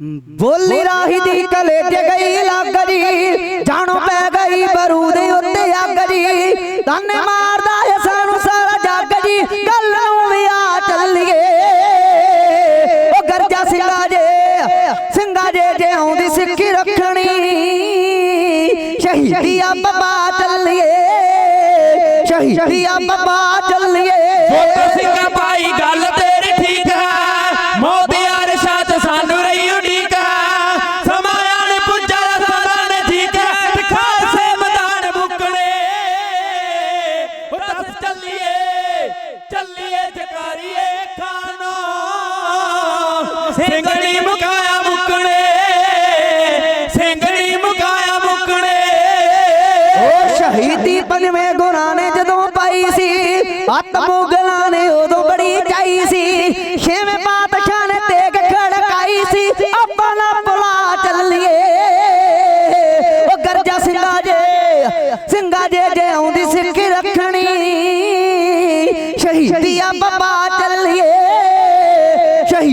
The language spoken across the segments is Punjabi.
ਬੋਲੀ ਰਾਹੀ ਦੀ ਕਲੇਜੇ ਗਈ ਲੱਗਦੀ ਜਾਣੋ ਪੈ ਗਈ ਬਰੂ ਬਰੂਦ ਉੱਤੇ ਅੱਗ ਜੀ ਤਾਨੇ ਮਾਰਦਾ ਏ ਸਾਨੂੰ ਸਾਰਾ ਜੱਗ ਜੀ ਗੱਲ ਨੂੰ ਵੀ ਆ ਚੱਲੀਏ। ਉਹ ਗਰਜਾ ਸਿੰਘਾ ਜੇ ਸਿੰਘਾ ਜੇ ਜੇ ਆਉਂਦੀ ਸਿੱਖੀ ਰੱਖਣੀ। ਸ਼ਹੀਦੀਆ ਬੱਬਾ ਚੱਲੀਏ ਸ਼ਹੀਦੀਆ ਬੱਬਾ ਚੱਲੀਏ। ਫੋਟੋ ਸਿੰਘਾ, ਭਾਈ, ਗੱਲ ਤੇ ਸਿੰਘਣੀ ਮੁਕਾਇਆ ਮੁਕਣੇ ਸਿੰਘਣੀ ਮੁਕਾਇਆ ਮੁਕਣੇ। ਉਹ ਸ਼ਹੀਦੀ ਪੰਜਵੇਂ ਗੁਰਾਂ ਨੇ ਜਦੋਂ ਪਾਈ ਸੀ, ਅੱਤ ਮੁਗਲਾਂ ਨੇ ਉਦੋਂ ਬੜੀ ਚਾਈ ਸੀ। ਛੇਵੇਂ ਪਾਤਸ਼ਾਹ ਨੇ ਤੇਗ ਖੜਕਾਈ ਸੀ ਆਪਾਂ ਨਾ ਬੁਲਾ ਚੱਲੀਏ। ਉਹ ਗਰਜਾ ਸਿੰਘਾ ਜੇ ਸਿੰਘਾ ਜੇ ਜੇ ਆਉਂਦੀ ਸਿੱਖੀ ਰੱਖਣੀ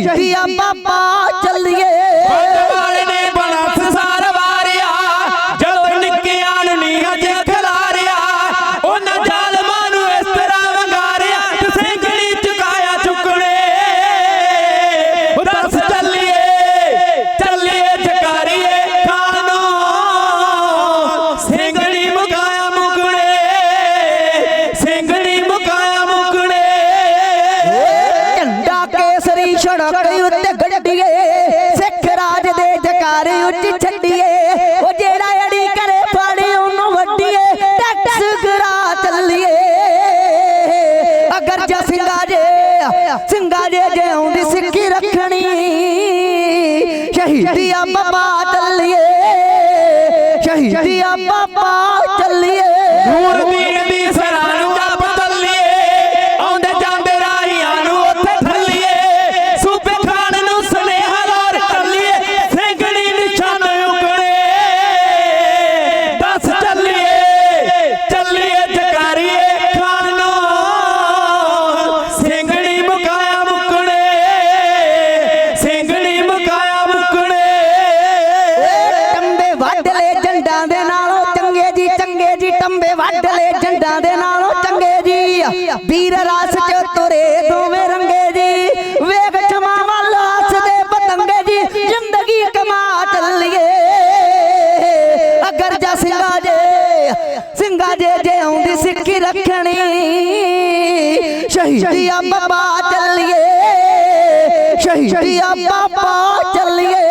ਸ਼ਹੀਦੀਆ ਬਾਬਾ ਚੱਲੀਏ। ਉੱਚ ਛੱਡੀਏ। ਉਹ ਜਿਹੜਾ ਅੜੀ ਕਰੇ ਫਾੜੀ ਉਹਨੂੰ ਵੱਡੀਏ ਟੈਕਸ ਗਰਾ ਚੱਲੀਏ। ਅਗਰ ਜਾ ਸਿੰਘਾ ਜੇ ਸਿੰਘਾ ਜੇ ਜੇ ਆਉਂਦੀ ਸਿੱਖੀ ਰੱਖਣੀ ਸ਼ਹੀਦੀਆ ਬਾਬਾ ਚੱਲੀਏ ਸ਼ਹੀਦੀਆ ਬਾਬਾ ਚੱਲੀਏ। ਵੱਢ ਲੈ ਝੰਡਾਂ ਦੇ ਨਾਲੋਂ, ਚੰਗੇ ਜੀ ਚੰਗੇ ਜੀ, ਟੰਬੇ ਵੱਢ ਲੈ ਝੰਡਾਂ ਦੇ ਨਾਲੋਂ, ਚੰਗੇ ਜੀ। ਵੀਰ ਰਸ ਚ ਤੁਰੇ ਦੋਵੇਂ ਰੰਗੇ ਜੀ। ਵੇਖ ਛਮਾ ਵੱਲ ਹੱਸਦੇ ਪਤੰਗੇ ਜੀ। ਜ਼ਿੰਦਗੀ ਕਮਾ ਚੱਲੀਏ। ਅਗਰ ਜਾ ਸਿੰਘਾ ਜੇ ਸਿੰਘਾ ਜੇ ਜੇ ਆਉਂਦੀ ਸਿੱਖੀ ਰੱਖਣੀ ਸ਼ਹੀਦੀਆ ਬਾਬਾ ਚੱਲੀਏ। ਸ਼ਹੀਦੀਆ ਬਾਬਾ ਚੱਲੀਏ।